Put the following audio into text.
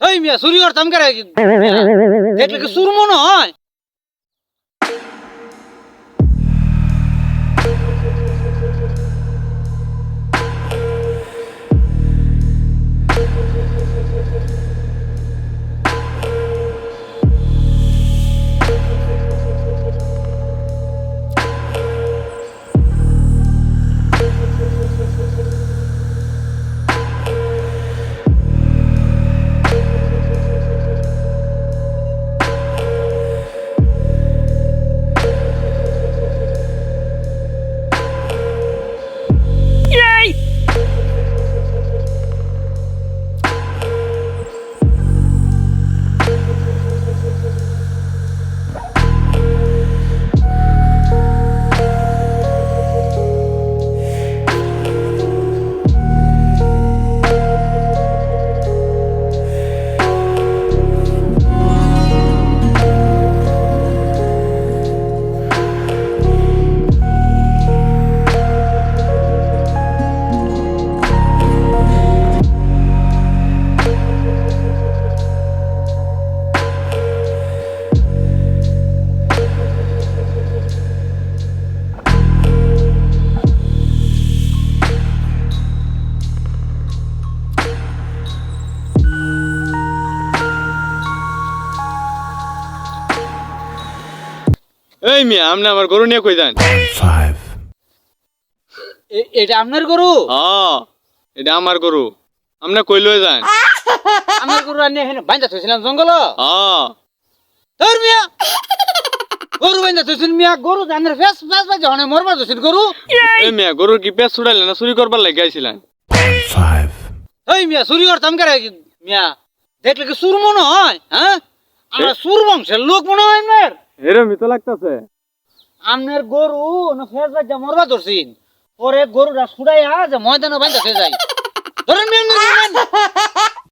এই মিয়া চুরি করতাম কে দেখলে কি চুর মনে হয় এই মিয়া আপনি আমার গরু নিয়ে কই যান? এটা আপনার গরু? হ্যাঁ এটা আমার গরু। আপনি কই লয়ে যান? আমার গরু আনি এখানে বাইন্দা থইছিলাম জঙ্গল। হ্যাঁ। তোর মিয়া। গরু বাইন্দা থইছিল মিয়া গরু জানের ফেস ফেস বাজে হনে মরবার থইছিল গরু। এই মিয়া গরুর কি পেট ছুড়াইলেন না চুরি করবার লাগে আইছিলেন? এই মিয়া চুরি করতাম কে মিয়া দেখলে কি চুর মনে হয় হ্যাঁ? আমরা চুর বংশের লোক মনে হয় আপনার। এরমই তো লাগতাছে? আমনের গরু না ফেস যা মরবা ধরছিন। পরে গরুরা ছুড়াইয়া যে ময়দানে বাইন্দা মিয়া আপনি ধরেন।